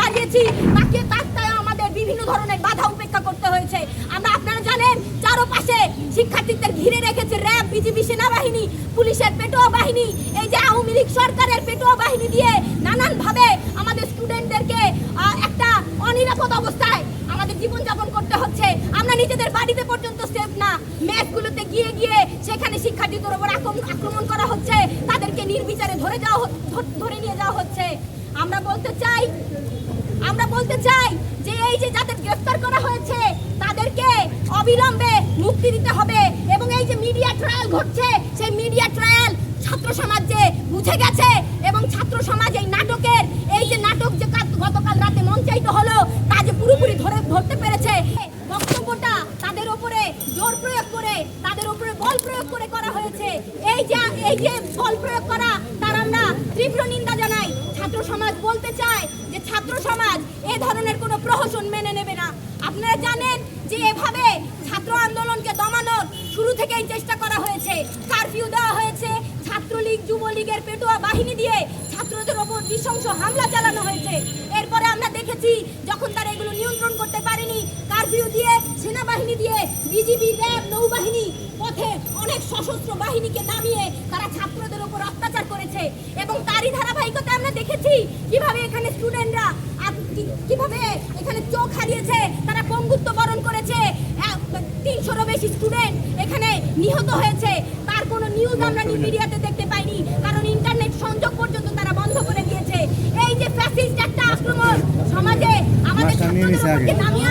দাঁড়িয়েছি, তাকে তাকে আমাদের বিভিন্ন ধরনের বাধা উপেক্ষা করতে হয়েছে। আমরা আপনারা জানেন, চারপাশে শিক্ষার্থীদের ঘিরে রেখেছে র্যাব, বিজিবি সেনাবাহিনী, পুলিশের পেটোয়া বাহিনী। এই যে আওয়ামী লীগ সরকারের পেটোয়া বাহিনী দিয়ে নানান ভাবে আমাদের স্টুডেন্টদেরকে একটা অনিরাপদ অবস্থায় আমাদের জীবনযাপন করতে হচ্ছে। আমরা নিজেদের বাড়িতে পর্যন্ত সেফ না। ম্যাচগুলোতে গিয়ে গিয়ে সেখানে শিক্ষার্থীদের আক্রমণ আক্রমণ করা হচ্ছে। তাদেরকে নির্বিচারে ধরে যাওয়া ধরে নিয়ে যাওয়া হচ্ছে। আমরা বলতে চাই, আমরা বলতে চাই যে এই যে যাদের গ্রেফতার করা হয়েছে, তাদেরকে অবিলম্বে মুক্তি দিতে হবে এবং এই যে মিডিয়া ট্রায়াল ঘটছে, সেই মিডিয়া ট্রায়াল ছাত্র সমাজ বুঝে গেছে এবং ছাত্র সমাজ এই নাটকের, এই যে নাটক যে কাল- গতকাল রাতে মঞ্চায়িত হলো, তা যে পুরোপুরি ধরে ধরতে পেরেছে। বক্তব্যটা তাদের উপরে জোর প্রয়োগ করে, তাদের উপরে বল প্রয়োগ করে করা হয়েছে। এই যে এই যে বল প্রয়োগ করা, তার আমরা তীব্র নিন্দা বলতে চায় যে ছাত্র সমাজ এ ধরনের কোনো প্রহসন মেনে নেবে না। আপনারা জানেন যে এভাবে ছাত্র আন্দোলনকে দমানোর শুরু থেকেই চেষ্টা করা হয়েছে। কারফিউ দেওয়া হয়েছে, ছাত্রলীগ, যুবলীগের পেটোয়া বাহিনী দিয়ে ছাত্রদের ওপর নৃশংস হামলা চালানো হয়েছে। এরপরে আমরা দেখেছি যখন তারা এগুলো নিয়ন্ত্রণ করতে পারেনি, কারফিউ দিয়ে, সেনাবাহিনী দিয়ে বিজিবি র্যাব, নৌবাহিনী পথে অনেক সশস্ত্র বাহিনীকে নামিয়ে তারা ছাত্রদের উপর অত্যাচার করেছে এবং তারই ধারাবাহিকতা দেখেছি কীভাবে এখানে স্টুডেন্টরা কীভাবে এখানে চোখ হারিয়েছে তারা পঙ্গুত্ব বরণ করেছে। তিনশোরও বেশি স্টুডেন্ট এখানে নিহত হয়েছে। তার কোনো নিউজ আমরা মিডিয়াতে দেখতে পাইনি কারণ ইন্টারনেট সংযোগ পর্যন্ত তারা বন্ধ করে দিয়েছে। এই যে ফ্যাসিস্ট একটা আক্রমণ সমাজে আমাদের নামিয়ে